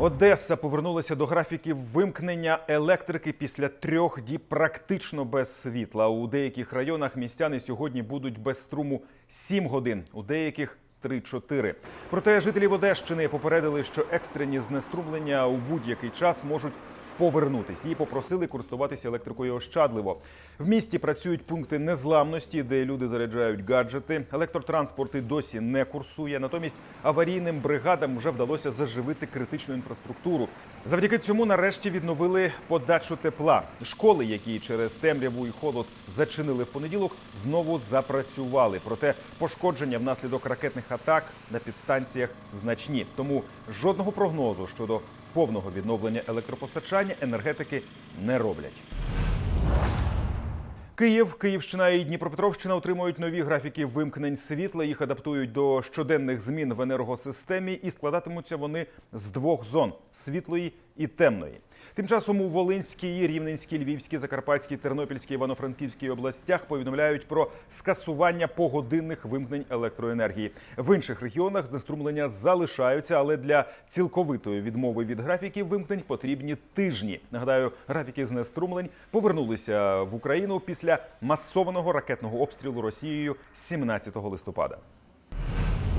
Одеса повернулася до графіків вимкнення електрики після трьох діб практично без світла. У деяких районах містяни сьогодні будуть без струму 7 годин, у деяких 3-4. Проте жителів Одещини попередили, що екстрені знеструмлення у будь-який час можуть повернутись. Її попросили користуватися електрикою ощадливо. В місті працюють пункти незламності, де люди заряджають гаджети. Електротранспорт і досі не курсує. Натомість аварійним бригадам вже вдалося заживити критичну інфраструктуру. Завдяки цьому нарешті відновили подачу тепла. Школи, які через темряву і холод зачинили в понеділок, знову запрацювали. Проте пошкодження внаслідок ракетних атак на підстанціях значні. Тому жодного прогнозу щодо повного відновлення електропостачання енергетики не роблять. Київ, Київщина і Дніпропетровщина отримують нові графіки вимкнень світла. Їх адаптують до щоденних змін в енергосистемі і складатимуться вони з двох зон світлої і темної. Тим часом у Волинській, Рівненській, Львівській, Закарпатській, Тернопільській, Івано-Франківській областях повідомляють про скасування погодинних вимкнень електроенергії. В інших регіонах знеструмлення залишаються, але для цілковитої відмови від графіків вимкнень потрібні тижні. Нагадаю, графіки знеструмлень повернулися в Україну після масованого ракетного обстрілу Росією 17 листопада.